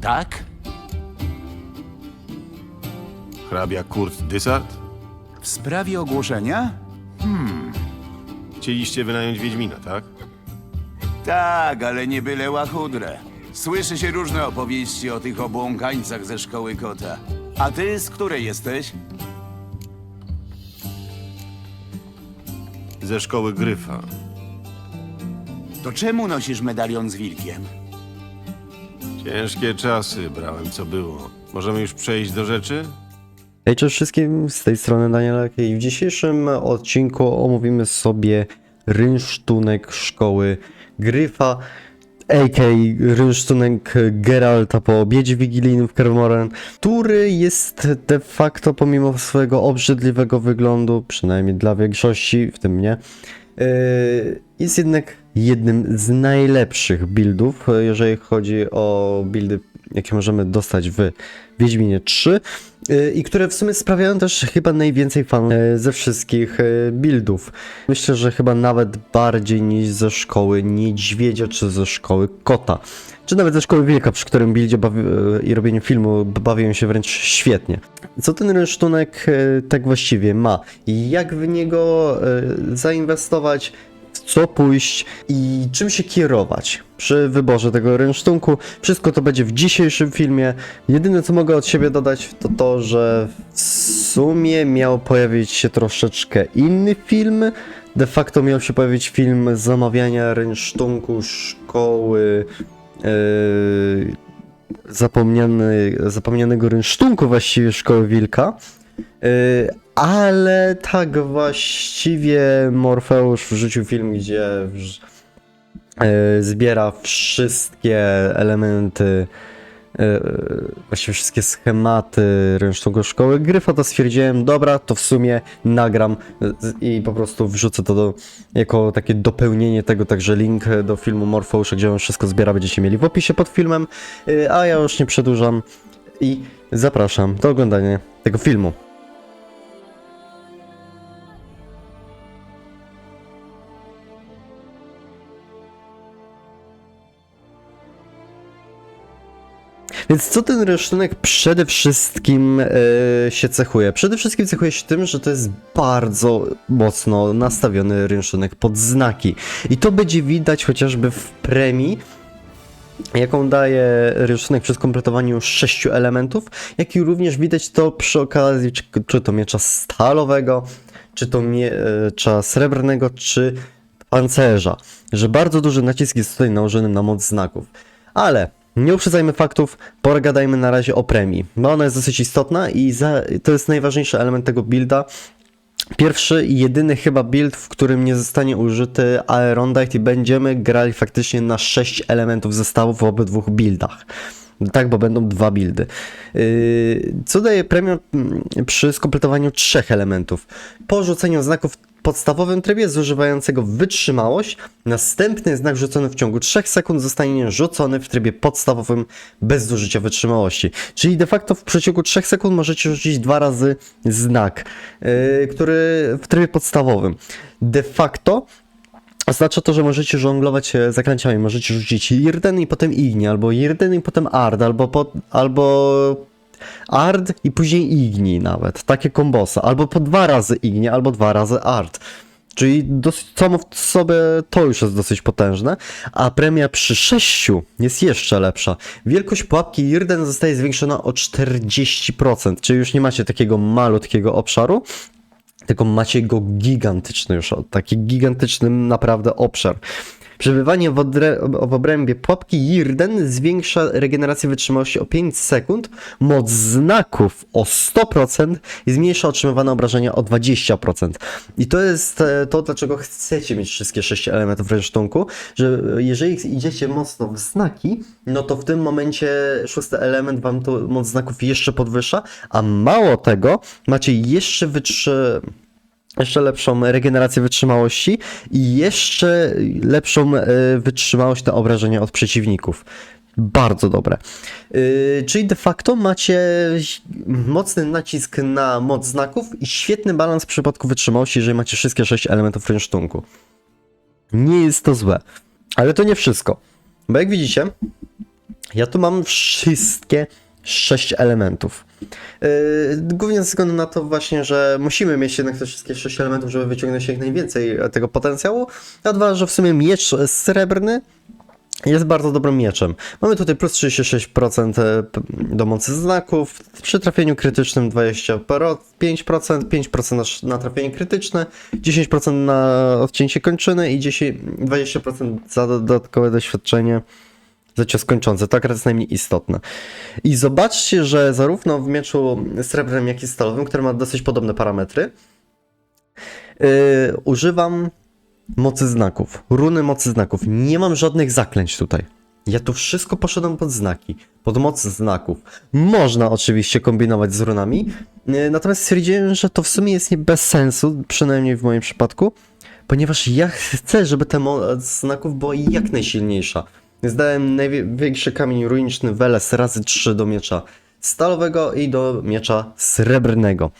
Tak? Hrabia Kurt Dysart? W sprawie ogłoszenia? Chcieliście wynająć Wiedźmina, tak? Tak, ale nie byle łachudrę. Słyszy się różne opowieści o tych obłąkańcach ze szkoły kota. A ty z której jesteś? Ze szkoły Gryfa. To czemu nosisz medalion z wilkiem? Ciężkie czasy, brałem co było. Możemy już przejść do rzeczy? Hej, cześć wszystkim, z tej strony Danielek i w dzisiejszym odcinku omówimy sobie rynsztunek szkoły Gryfa, a.k.a. rynsztunek Geralta po obiedzie wigilijnym w Kermoren, który jest de facto pomimo swojego obrzydliwego wyglądu, przynajmniej dla większości, w tym mnie, yy, jest jednak jednym z najlepszych buildów, jeżeli chodzi o buildy, jakie możemy dostać w Wiedźminie 3 yy, i które w sumie sprawiają też chyba najwięcej fanów yy, ze wszystkich yy, buildów. Myślę, że chyba nawet bardziej niż ze szkoły niedźwiedzia czy ze szkoły kota. Czy nawet ze szkoły wilka, przy którym buildzie yy, i robieniu filmu bawią się wręcz świetnie. Co ten rynsztunek tak właściwie ma? Jak w niego zainwestować? Co pójść i czym się kierować przy wyborze tego rynsztunku. Wszystko to będzie w dzisiejszym filmie. Jedyne co mogę od siebie dodać to to, że w sumie miał pojawić się troszeczkę inny film. De facto miał się pojawić film zamawiania rynsztunku szkoły yy, zapomniany, zapomnianego rynsztunku właściwie szkoły Wilka. Yy, ale tak właściwie Morfeusz wrzucił film, gdzie yy, zbiera wszystkie elementy, yy, właściwie wszystkie schematy rynsztunku szkoły Gryfa, to stwierdziłem, dobra, to w sumie nagram i po prostu wrzucę to do, jako takie dopełnienie tego, także link do filmu Morfeusza, gdzie on wszystko zbiera, będziecie mieli w opisie pod filmem, yy, a ja już nie przedłużam i zapraszam do oglądania tego filmu. Więc co ten rynsztunek przede wszystkim e, się cechuje? Przede wszystkim cechuje się tym, że to jest bardzo mocno nastawiony rynsztunek pod znaki. I to będzie widać chociażby w premii, jaką daje rynsztunek przy skompletowaniu sześciu elementów, jak i również widać to przy okazji czy, czy to miecza stalowego, czy to miecza srebrnego, czy pancerza, że bardzo duży nacisk jest tutaj nałożony na moc znaków. Ale nie uprzedzajmy faktów, pogadajmy na razie o premii, bo ona jest dosyć istotna i za, to jest najważniejszy element tego builda. Pierwszy i jedyny chyba build, w którym nie zostanie użyty Aerondite i będziemy grali faktycznie na 6 elementów zestawu w obydwu buildach. Tak, bo będą dwa buildy. Yy, co daje premium przy skompletowaniu trzech elementów? Po rzuceniu znaków podstawowym trybie zużywającego wytrzymałość, następny znak rzucony w ciągu 3 sekund zostanie rzucony w trybie podstawowym bez zużycia wytrzymałości. Czyli de facto w przeciągu 3 sekund możecie rzucić dwa razy znak, yy, który w trybie podstawowym. De facto Oznacza to, że możecie żonglować e, zaklęciami. Możecie rzucić Irden i potem Igni, albo Irden i potem Ard, albo, po, albo Ard i później Igni nawet. Takie kombosa. Albo po dwa razy Igni, albo dwa razy Ard. Czyli dosyć, samo w sobie to już jest dosyć potężne, a premia przy 6 jest jeszcze lepsza. Wielkość pułapki Irden zostaje zwiększona o 40%, czyli już nie macie takiego malutkiego obszaru, tylko macie go gigantyczny już, taki gigantyczny naprawdę obszar. Przebywanie w, w obrębie pułapki Jirden zwiększa regenerację wytrzymałości o 5 sekund, moc znaków o 100% i zmniejsza otrzymywane obrażenia o 20%. I to jest e, to, dlaczego chcecie mieć wszystkie 6 elementów rynsztunku, że jeżeli idziecie mocno w znaki, no to w tym momencie szósty element wam to moc znaków jeszcze podwyższa, a mało tego, macie jeszcze wytrzy jeszcze lepszą regenerację wytrzymałości i jeszcze lepszą e, wytrzymałość na obrażenia od przeciwników. Bardzo dobre. Yy, czyli de facto macie mocny nacisk na moc znaków i świetny balans w przypadku wytrzymałości, jeżeli macie wszystkie 6 elementów rynsztunku. Nie jest to złe. Ale to nie wszystko. Bo jak widzicie, Ja tu mam wszystkie sześć elementów. Yy, głównie ze względu na to właśnie, że musimy mieć jednak te wszystkie sześć elementów, żeby wyciągnąć jak najwięcej tego potencjału. A dwa, że w sumie miecz srebrny jest bardzo dobrym mieczem. Mamy tutaj plus 36% p- do mocy znaków, przy trafieniu krytycznym 25%, 5% na, trafienie krytyczne, 10% na odcięcie kończyny i 10, 20% za dodatkowe doświadczenie cios kończący. To akurat jest najmniej istotne. I zobaczcie, że zarówno w mieczu srebrnym, jak i stalowym, który ma dosyć podobne parametry, yy, używam mocy znaków, runy mocy znaków. Nie mam żadnych zaklęć tutaj. Ja tu wszystko poszedłem pod znaki, pod moc znaków. Można oczywiście kombinować z runami, yy, natomiast stwierdziłem, że to w sumie jest nie bez sensu, przynajmniej w moim przypadku, ponieważ ja chcę, żeby ta moc znaków była jak najsilniejsza. Zdałem największy kamień runiczny Weles razy 3 do miecza stalowego i do miecza srebrnego.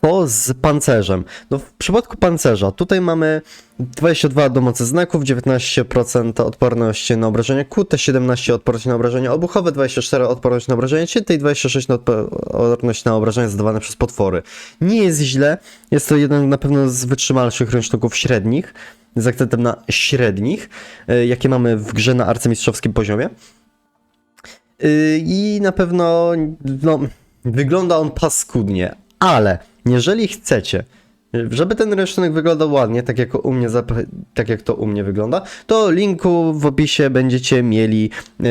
To z pancerzem. No w przypadku pancerza tutaj mamy 22 do mocy znaków, 19% odporności na obrażenia kłute, 17 odporności na obrażenia obuchowe, 24 odporność na obrażenia cięte i 26 na odporność na obrażenia zadawane przez potwory. Nie jest źle, jest to jeden na pewno z wytrzymalszych rynsztunków średnich, z akcentem na średnich, y, jakie mamy w grze na arcymistrzowskim poziomie. Y, I na pewno no, wygląda on paskudnie, ale jeżeli chcecie, żeby ten rynsztunek wyglądał ładnie, tak jak u mnie, tak jak to u mnie wygląda, to linku w opisie będziecie mieli yy,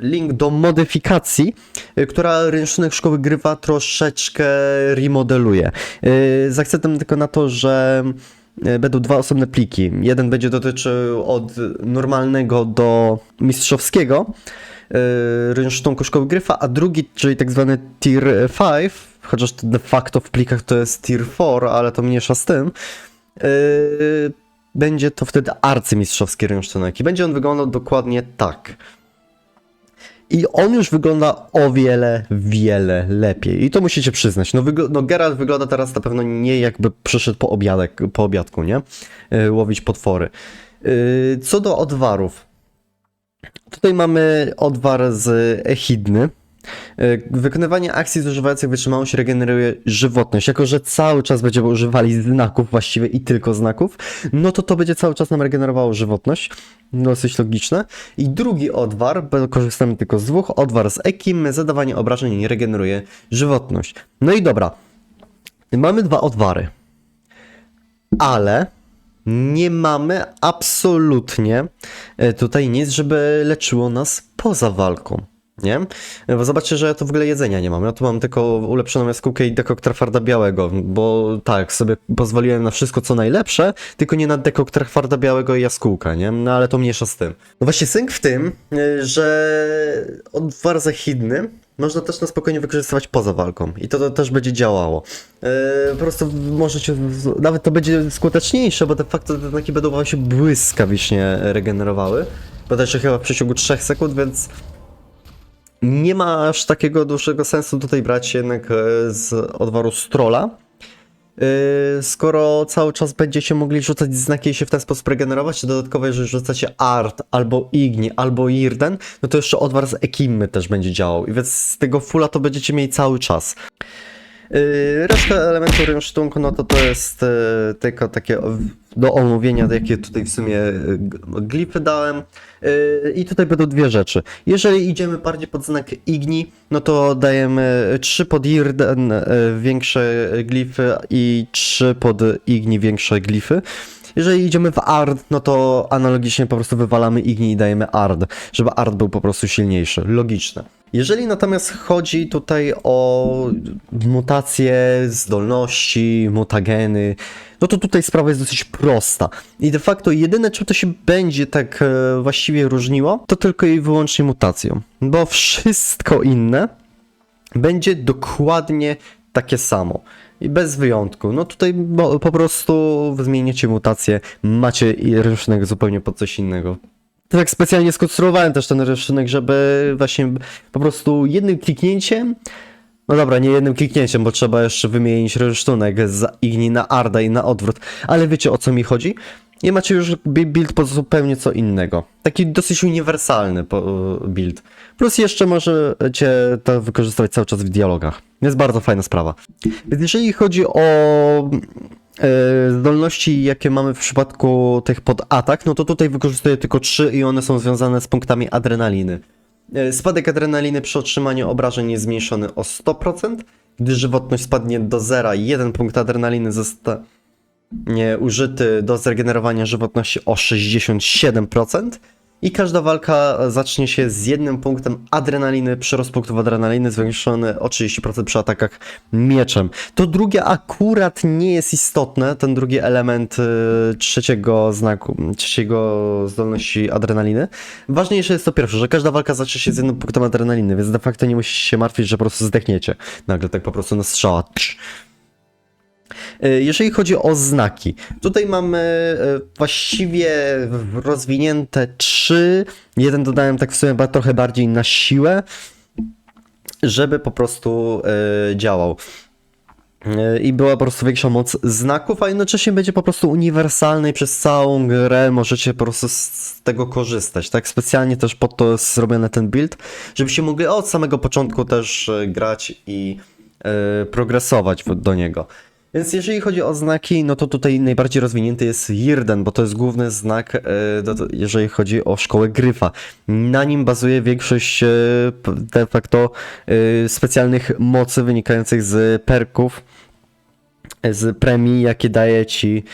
link do modyfikacji, która rynsztunek szkoły grywa troszeczkę remodeluje. Z akcentem tylko na to, że będą dwa osobne pliki. Jeden będzie dotyczył od normalnego do mistrzowskiego yy, rynsztunku szkoły gryfa, a drugi, czyli tak zwany tier 5, chociaż de facto w plikach to jest tier 4, ale to mniejsza z tym, yy, będzie to wtedy arcymistrzowski rynsztunek i będzie on wyglądał dokładnie tak. I on już wygląda o wiele, wiele lepiej. I to musicie przyznać. No, wygl- no Geralt wygląda teraz na pewno nie jakby przyszedł po, obiadek, po obiadku, nie? Yy, łowić potwory. Yy, co do odwarów. Tutaj mamy odwar z echidny. Yy, Wykonywanie akcji zużywających wytrzymałość regeneruje żywotność. Jako, że cały czas będziemy używali znaków właściwie i tylko znaków, no to to będzie cały czas nam regenerowało żywotność. Dosyć logiczne. I drugi odwar, bo korzystamy tylko z dwóch, odwar z ekim, zadawanie obrażeń regeneruje żywotność. No i dobra. Mamy dwa odwary. Ale nie mamy absolutnie e, tutaj nic, żeby leczyło nas poza walką. Nie? Bo zobaczcie, że ja tu w ogóle jedzenia nie mam. Ja tu mam tylko ulepszoną jaskółkę i dekokt twarda białego, bo tak, sobie pozwoliłem na wszystko co najlepsze, tylko nie na dekokt twarda białego i jaskółka, nie? No ale to mniejsza z tym. No właśnie sęk w tym, y, że odwar zachidny można też na spokojnie wykorzystywać poza walką i to, to też będzie działało. Yy, po prostu możecie, nawet to będzie skuteczniejsze, bo de facto te znaki będą się błyskawicznie regenerowały. Bodajże chyba w przeciągu 3 sekund, więc nie ma aż takiego dłuższego sensu tutaj brać jednak e, z odwaru strola. Yy, skoro cały czas będziecie mogli rzucać znaki i się w ten sposób regenerować, dodatkowo jeżeli rzucacie Art, albo Igni, albo Irden, no to jeszcze odwar z Ekimmy też będzie działał i więc z tego fulla to będziecie mieli cały czas. Yy, reszta elementów rynsztunku, no to to jest yy, tylko takie do omówienia, jakie tutaj w sumie g- glify dałem. I tutaj będą dwie rzeczy. Jeżeli idziemy bardziej pod znak Igni, no to dajemy 3 pod Irden większe glify i 3 pod Igni większe glify. Jeżeli idziemy w Ard, no to analogicznie po prostu wywalamy Igni i dajemy Ard, żeby Ard był po prostu silniejszy. Logiczne. Jeżeli natomiast chodzi tutaj o mutacje, zdolności, mutageny, no to tutaj sprawa jest dosyć prosta. I de facto jedyne, czym to się będzie tak e, właściwie różniło, to tylko i wyłącznie mutacją. Bo wszystko inne będzie dokładnie takie samo. I bez wyjątku. No tutaj po prostu zmienicie mutację, macie rysunek zupełnie pod coś innego. Tak specjalnie skonstruowałem też ten rysunek, żeby właśnie po prostu jednym kliknięciem no dobra, nie jednym kliknięciem, bo trzeba jeszcze wymienić rysztunek z Igni na Arda i na odwrót, ale wiecie o co mi chodzi? i macie już build po zupełnie co innego. Taki dosyć uniwersalny po- build. Plus jeszcze możecie to wykorzystywać cały czas w dialogach. Jest bardzo fajna sprawa. Więc jeżeli chodzi o e, zdolności, jakie mamy w przypadku tych pod atak, no to tutaj wykorzystuję tylko trzy i one są związane z punktami adrenaliny. E, Spadek adrenaliny przy otrzymaniu obrażeń jest zmniejszony o 100%. Gdy żywotność spadnie do zera, jeden punkt adrenaliny zostanie użyty do zregenerowania żywotności o 67%. I każda walka zacznie się z jednym punktem adrenaliny, przyrost punktów adrenaliny zwiększony o 30% przy atakach mieczem. To drugie akurat nie jest istotne, ten drugi element y, trzeciego znaku, trzeciego zdolności adrenaliny. Ważniejsze jest to pierwsze, że każda walka zacznie się z jednym punktem adrenaliny, więc de facto nie musicie się martwić, że po prostu zdechniecie. Nagle tak po prostu na strzała. Trz. Y, Jeżeli chodzi o znaki, tutaj mamy y, właściwie rozwinięte trzy. Jeden dodałem tak w sumie trochę bardziej na siłę, żeby po prostu y, działał. I była po prostu większa moc znaków, a jednocześnie będzie po prostu uniwersalny i przez całą grę możecie po prostu z tego korzystać. Tak specjalnie też po to jest zrobiony ten build, żebyście mogli od samego początku też grać i y, progresować do niego. Więc jeżeli chodzi o znaki, no to tutaj najbardziej rozwinięty jest Jirden, bo to jest główny znak, e, jeżeli chodzi o szkołę Gryfa. Na nim bazuje większość e, de facto e, specjalnych mocy wynikających z perków, z premii, jakie daje ci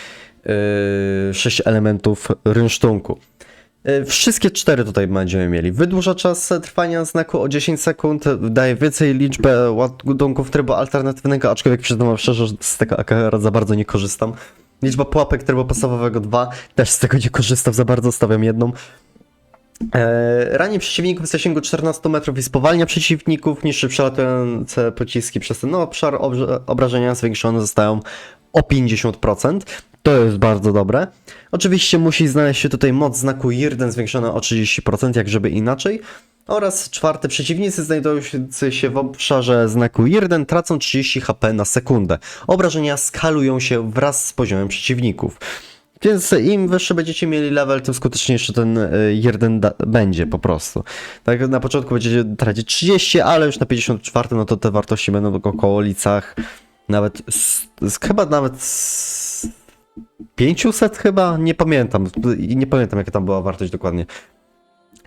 e, sześć elementów rynsztunku. E, Wszystkie cztery tutaj będziemy mieli. Wydłuża czas trwania znaku o 10 sekund, daje więcej liczbę ładunków trybu alternatywnego, aczkolwiek przyznam szczerze, że z tego akurat za bardzo nie korzystam. Liczba pułapek trybu podstawowego 2, też z tego nie korzystam za bardzo, stawiam jedną. E, Rani przeciwników w zasięgu 14 metrów i spowalnia przeciwników, niższy przelatujące pociski przez ten obszar obrażenia zwiększone zostają o 50%. To jest bardzo dobre. Oczywiście musi znaleźć się tutaj moc znaku Jirden zwiększona o 30%, jak żeby inaczej. Oraz czwarte, przeciwnicy znajdujący się w obszarze znaku Jirden tracą 30 HP na sekundę. Obrażenia skalują się wraz z poziomem przeciwników. Więc im wyższy będziecie mieli level, tym skuteczniejszy ten jeden da- będzie po prostu. Tak na początku będziecie tracić 30, ale już na 54 no to te wartości będą w okolicach nawet chyba nawet 500 chyba, nie pamiętam. Nie pamiętam jaka tam była wartość dokładnie.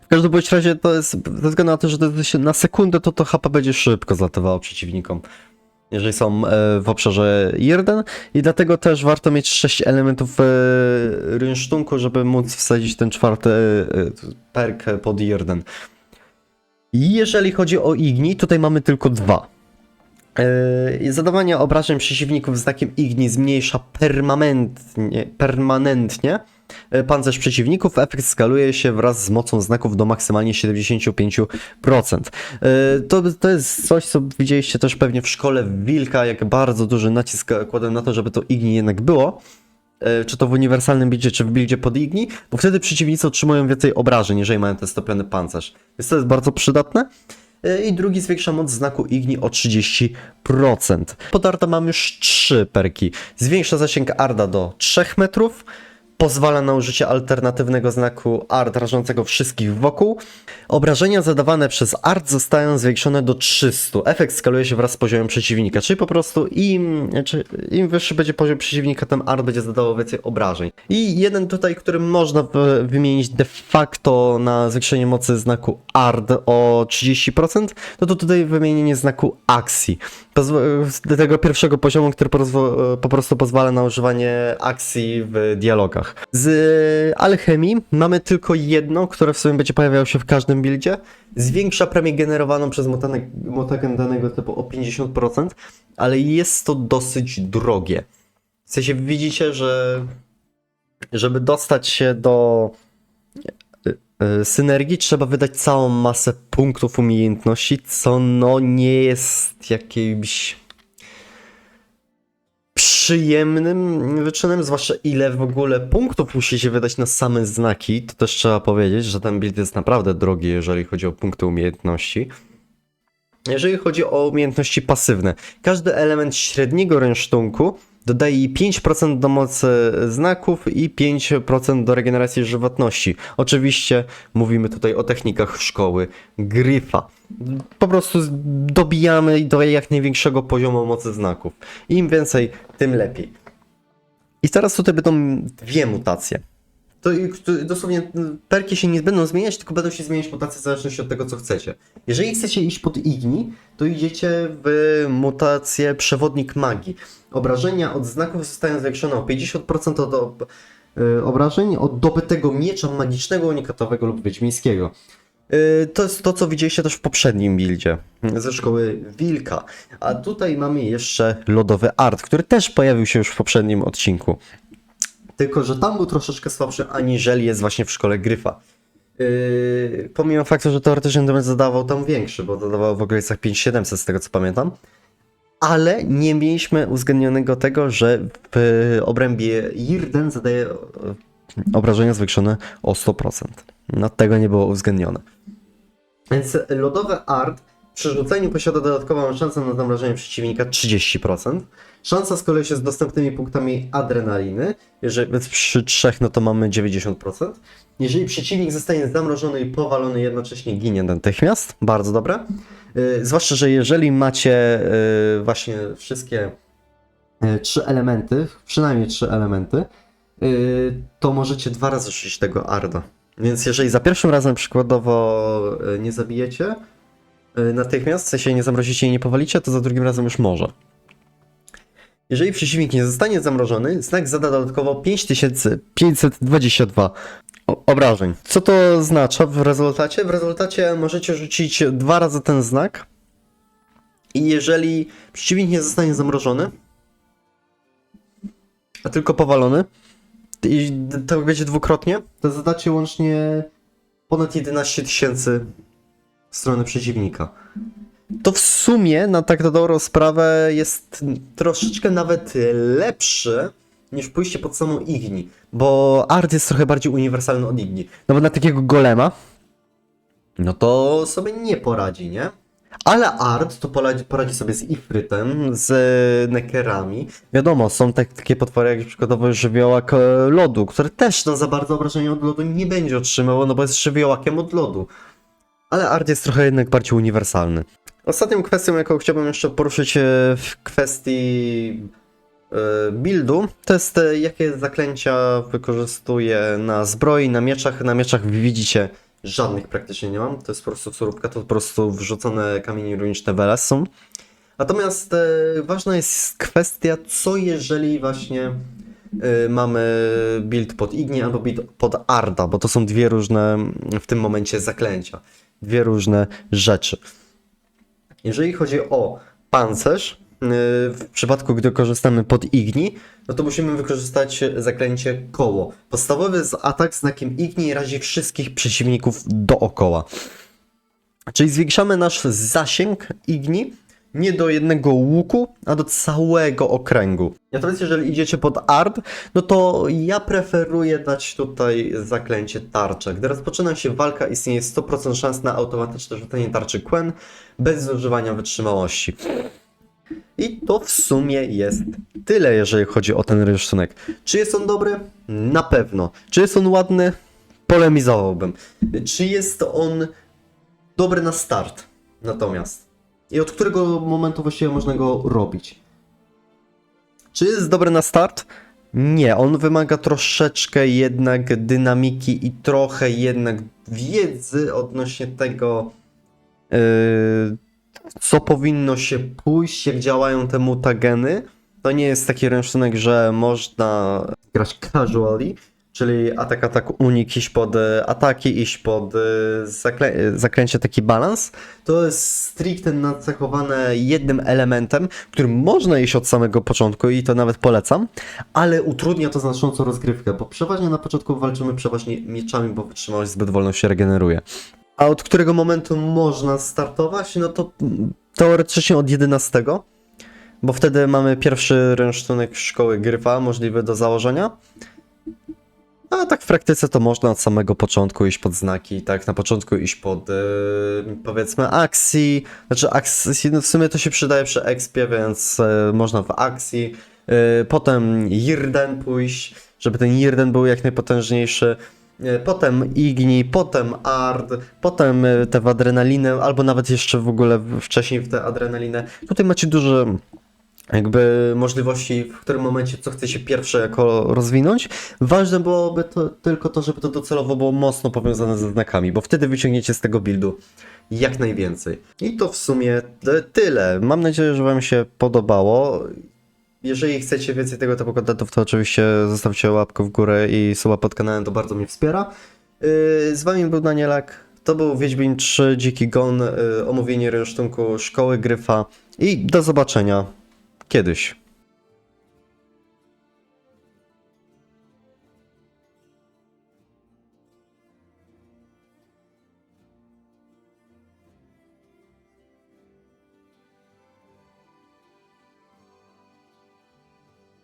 W każdym bądź razie to jest, ze względu na to, że na sekundę, to to HP będzie szybko zlatywało przeciwnikom. Jeżeli są e, w obszarze 1 i dlatego też warto mieć 6 elementów e, rynsztunku, żeby móc wsadzić ten czwarty e, perk pod 1. I jeżeli chodzi o Igni, tutaj mamy tylko dwa. Yy, Zadawanie obrażeń przeciwników znakiem Igni zmniejsza permanentnie, permanentnie yy, pancerz przeciwników. Efekt skaluje się wraz z mocą znaków do maksymalnie 75%. Yy, To, to jest coś, co widzieliście też pewnie w szkole Wilka, jak bardzo duży nacisk kładę na to, żeby to Igni jednak było. Yy, Czy to w uniwersalnym buildzie, czy w buildzie pod Igni, bo wtedy przeciwnicy otrzymują więcej obrażeń, jeżeli mają ten stopiony pancerz. Więc to jest bardzo przydatne. Yy, I drugi zwiększa moc znaku Igni o 30%. Pod Arda mam już trzy perki. Zwiększa zasięg Arda do 3 metrów. Pozwala na użycie alternatywnego znaku Art rażącego wszystkich wokół. Obrażenia zadawane przez Art zostają zwiększone do 300. Efekt skaluje się wraz z poziomem przeciwnika, czyli po prostu im, im wyższy będzie poziom przeciwnika, tym Art będzie zadawał więcej obrażeń. I jeden tutaj, który można wy- wymienić de facto na zwiększenie mocy znaku Art o 30%, to to tutaj wymienienie znaku akcji. Pozw- tego pierwszego poziomu, który pozwo- po prostu pozwala na używanie akcji w dialogach. Z alchemii mamy tylko jedno, które w sumie będzie pojawiało się w każdym buildzie. Zwiększa premię generowaną przez mutagen danego typu o 50%, ale jest to dosyć drogie. W sensie widzicie, że żeby dostać się do synergii trzeba wydać całą masę punktów umiejętności, co no nie jest jakimś przyjemnym wyczynem, zwłaszcza ile w ogóle punktów musicie wydać na same znaki. To też trzeba powiedzieć, że ten build jest naprawdę drogi, jeżeli chodzi o punkty umiejętności. Jeżeli chodzi o umiejętności pasywne, każdy element średniego rynsztunku dodaje jej 5% do mocy znaków i 5% do regeneracji żywotności. Oczywiście mówimy tutaj o technikach szkoły Gryfa. Po prostu dobijamy do jak największego poziomu mocy znaków. Im więcej, tym lepiej. I teraz tutaj będą dwie mutacje. To dosłownie mm, perki się nie będą zmieniać, tylko będą się zmieniać mutacje w zależności od tego, co chcecie. Jeżeli chcecie iść pod Igni, to idziecie w mutację Przewodnik Magii. Obrażenia od znaków zostają zwiększone o 50% od y, obrażeń od dobytego miecza magicznego, unikatowego lub wiedźmińskiego. Y, To jest to, co widzieliście też w poprzednim buildzie ze szkoły Wilka. A tutaj mamy jeszcze lodowy art, który też pojawił się już w poprzednim odcinku. Tylko, że tam był troszeczkę słabszy, aniżeli jest właśnie w szkole Gryfa. Yy, pomimo faktu, że teoretycznie damage zadawał tam większy, bo zadawał w okolicach 5700 z tego co pamiętam. Ale nie mieliśmy uwzględnionego tego, że w obrębie Jirden zadaje e, obrażenia zwiększone o 100%. No tego nie było uwzględnione. Więc lodowy art przy rzuceniu posiada dodatkową szansę na zamrażenie przeciwnika 30%. Szansa z kolei się z dostępnymi punktami adrenaliny. Jeżeli więc przy trzech, no to mamy 90%. Jeżeli przeciwnik zostanie zamrożony i powalony, jednocześnie ginie natychmiast. Bardzo dobre. Yy, zwłaszcza, że jeżeli macie yy, właśnie wszystkie yy, trzy elementy, przynajmniej trzy elementy, to możecie dwa razy rzucić tego Arda. Więc jeżeli za pierwszym razem przykładowo nie zabijecie natychmiast, w sensie nie zamrozicie i nie powalicie, to za drugim razem już może. Jeżeli przeciwnik nie zostanie zamrożony, znak zada dodatkowo 5522 o- obrażeń. Co to oznacza w rezultacie? W rezultacie możecie rzucić dwa razy ten znak i jeżeli przeciwnik nie zostanie zamrożony, a tylko powalony, i to będzie dwukrotnie, to zadacie łącznie ponad 11 tysięcy w stronę przeciwnika. To w sumie na tak dobrą sprawę jest troszeczkę nawet lepsze niż pójście pod samą Igni, bo Art jest trochę bardziej uniwersalny od Igni. No bo na takiego golema, no to sobie nie poradzi, nie? Ale Art to poradzi, poradzi sobie z Ifrytem, z Nekerami. Wiadomo, są tak, takie potwory jak przykładowo żywiołak e, lodu, który też no, za bardzo obrażenia od lodu nie będzie otrzymywał, no bo jest żywiołakiem od lodu. Ale Art jest trochę jednak bardziej uniwersalny. Ostatnią kwestią, jaką chciałbym jeszcze poruszyć e, w kwestii e, buildu, to jest e, jakie zaklęcia wykorzystuję na zbroi, na mieczach. Na mieczach widzicie, żadnych praktycznie nie mam. To jest po prostu surówka, to po prostu wrzucone kamienie runiczne w są. Natomiast ważna jest kwestia, co jeżeli właśnie mamy build pod Igni albo build pod Arda, bo to są dwie różne w tym momencie zaklęcia. Dwie różne rzeczy. Jeżeli chodzi o pancerz, yy, w przypadku gdy korzystamy pod Igni, no to musimy wykorzystać zaklęcie koło. Podstawowy atak znakiem Igni razi wszystkich przeciwników dookoła. Czyli zwiększamy nasz zasięg Igni nie do jednego łuku, a do całego okręgu. Natomiast jeżeli idziecie pod art, no to ja preferuję dać tutaj zaklęcie tarczę. Gdy rozpoczyna się walka, istnieje 100% szans na automatyczne rzucenie tarczy Quen bez zużywania wytrzymałości. I to w sumie jest tyle, jeżeli chodzi o ten rysunek. Czy jest on dobry? Na pewno. Czy jest on ładny? Polemizowałbym. Czy jest on dobry na start? Natomiast. I od którego momentu właściwie można go robić? Czy jest dobry na start? Nie, on wymaga troszeczkę jednak dynamiki i trochę jednak wiedzy odnośnie tego, yy, co powinno się pójść, jak działają te mutageny. To nie jest taki ręcznik, że można grać casually, czyli atak, atak, unik, iść pod e, ataki, iść pod e, zaklę zaklęcie, taki balans. To jest stricte nacechowane jednym elementem, którym można iść od samego początku i to nawet polecam, ale utrudnia to znacząco rozgrywkę, bo przeważnie na początku walczymy przeważnie mieczami, bo wytrzymałość zbyt wolno się regeneruje. A od którego momentu można startować? No to teoretycznie od 11, bo wtedy mamy pierwszy rynsztunek szkoły Gryfa możliwy do założenia. A tak w praktyce to można od samego początku iść pod znaki, tak? Na początku iść pod yy, powiedzmy akcji, znaczy akcji, no w sumie to się przydaje przy expie, więc yy, można w akcji, e, potem Jirden pójść, żeby ten Jirden był jak najpotężniejszy, e, potem Igni, potem Ard, potem e, te w adrenalinę, albo nawet jeszcze w ogóle wcześniej w tę adrenalinę. Tutaj macie duże jakby możliwości, w którym momencie co chcecie pierwsze jako rozwinąć. Ważne byłoby to tylko to, żeby to docelowo było mocno powiązane ze znakami, bo wtedy wyciągniecie z tego buildu jak najwięcej. I to w sumie tyle. Mam nadzieję, że Wam się podobało. Jeżeli chcecie więcej tego typu kontentów, to oczywiście zostawcie łapkę w górę i suba pod kanałem, to bardzo mnie wspiera. Yy, Z Wami był Danielak, to był Wiedźmin 3 Dziki Gon, yy, omówienie rynsztunku Szkoły Gryfa i do zobaczenia kiedyś.